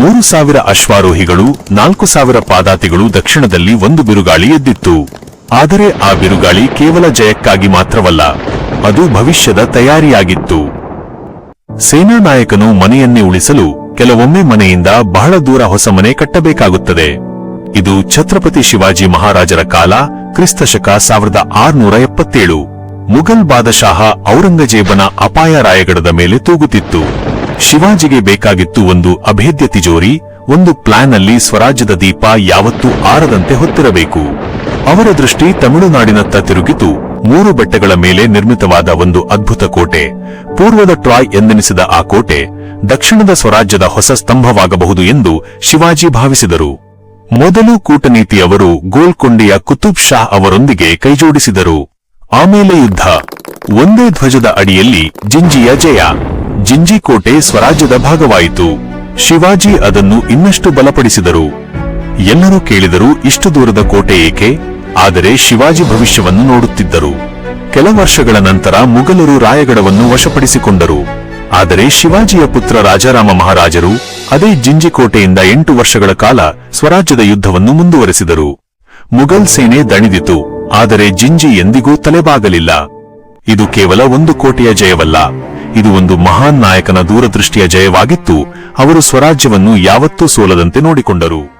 ಮೂರು ಸಾವಿರ ಅಶ್ವಾರೋಹಿಗಳು, ನಾಲ್ಕು ಸಾವಿರ ಪಾದಾತಿಗಳು ದಕ್ಷಿಣದಲ್ಲಿ ಒಂದು ಬಿರುಗಾಳಿ ಎದ್ದಿತ್ತು. ಆದರೆ ಆ ಬಿರುಗಾಳಿ ಕೇವಲ ಜಯಕ್ಕಾಗಿ ಮಾತ್ರವಲ್ಲ, ಅದು ಭವಿಷ್ಯದ ತಯಾರಿಯಾಗಿತ್ತು. ಸೇನಾ ನಾಯಕನು ಮನೆಯನ್ನೇ ಉಳಿಸಲು ಕೆಲವೊಮ್ಮೆ ಮನೆಯಿಂದ ಬಹಳ ದೂರ ಹೊಸ ಮನೆ ಕಟ್ಟಬೇಕಾಗುತ್ತದೆ. ಇದು ಛತ್ರಪತಿ ಶಿವಾಜಿ ಮಹಾರಾಜರ ಕಾಲ, ಕ್ರಿಸ್ತಶಕ ಸಾವಿರದ ಆರುನೂರ ಎಪ್ಪತ್ತೇಳು. ಮುಘಲ್ ಬಾದಶಾಹ ಔರಂಗಜೇಬನ ಅಪಾಯ ರಾಯಗಡದ ಮೇಲೆ ತೂಗುತ್ತಿತ್ತು. ಶಿವಾಜಿಗೆ ಬೇಕಾಗಿತ್ತು ಒಂದು ಅಭೇದ್ಯ ತಿಜೋರಿ, ಒಂದು ಪ್ಲಾನ್ ಅಲ್ಲಿ ಸ್ವರಾಜ್ಯದ ದೀಪ ಯಾವತ್ತೂ ಆರದಂತೆ ಹೊತ್ತಿರಬೇಕು. ಅವರ ದೃಷ್ಟಿ ತಮಿಳುನಾಡಿನತ್ತ ತಿರುಗಿತು. ಮೂರು ಬೆಟ್ಟಗಳ ಮೇಲೆ ನಿರ್ಮಿತವಾದ ಒಂದು ಅದ್ಭುತ ಕೋಟೆ. ಪೂರ್ವದ ಟ್ರಾಯ್ ಎಂದೆನಿಸಿದ ಆ ಕೋಟೆ, ದಕ್ಷಿಣದ ಸ್ವರಾಜ್ಯದ ಹೊಸ ಸ್ತಂಭವಾಗಬಹುದು ಎಂದು ಶಿವಾಜಿ ಭಾವಿಸಿದರು. ಮೊದಲು ಕೂಟನೀತಿಯವರು ಗೋಲ್ಕೊಂಡೆಯ ಕುತುಬ್ ಶಾ ಅವರೊಂದಿಗೆ ಕೈಜೋಡಿಸಿದರು. ಆಮೇಲೆ ಯುದ್ಧ. ಒಂದೇ ಧ್ವಜದ ಅಡಿಯಲ್ಲಿ ಜಿಂಜಿಯ ಜಯ. ಜಿಂಜಿ ಕೋಟೆ ಸ್ವರಾಜ್ಯದ ಭಾಗವಾಯಿತು. ಶಿವಾಜಿ ಅದನ್ನು ಇನ್ನಷ್ಟು ಬಲಪಡಿಸಿದರು. ಎಲ್ಲರೂ ಕೇಳಿದರು ಇಷ್ಟು ದೂರದ ಕೋಟೆ ಏಕೆ? ಆದರೆ ಶಿವಾಜಿ ಭವಿಷ್ಯವನ್ನು ನೋಡುತ್ತಿದ್ದರು. ಕೆಲ ವರ್ಷಗಳ ನಂತರ ಮುಗಲರು ರಾಯಗಡವನ್ನು ವಶಪಡಿಸಿಕೊಂಡರು. ಆದರೆ ಶಿವಾಜಿಯ ಪುತ್ರ ರಾಜಾರಾಮ ಮಹಾರಾಜರು ಅದೇ ಜಿಂಜಿಕೋಟೆಯಿಂದ ಎಂಟು ವರ್ಷಗಳ ಕಾಲ ಸ್ವರಾಜ್ಯದ ಯುದ್ಧವನ್ನು ಮುಂದುವರೆಸಿದರು. ಮುಘಲ್ ಸೇನೆ ದಣಿದಿತು, ಆದರೆ ಜಿಂಜಿ ಎಂದಿಗೂ ತಲೆಬಾಗಲಿಲ್ಲ. ಇದು ಕೇವಲ ಒಂದು ಕೋಟೆಯ ಜಯವಲ್ಲ. ಇದು ಒಂದು ಮಹಾನ್ ನಾಯಕನ ದೂರದೃಷ್ಟಿಯ ಜಯವಾಗಿತ್ತು. ಅವರು ಸ್ವರಾಜ್ಯವನ್ನು ಯಾವತ್ತೂ ಸೋಲದಂತೆ ನೋಡಿಕೊಂಡರು.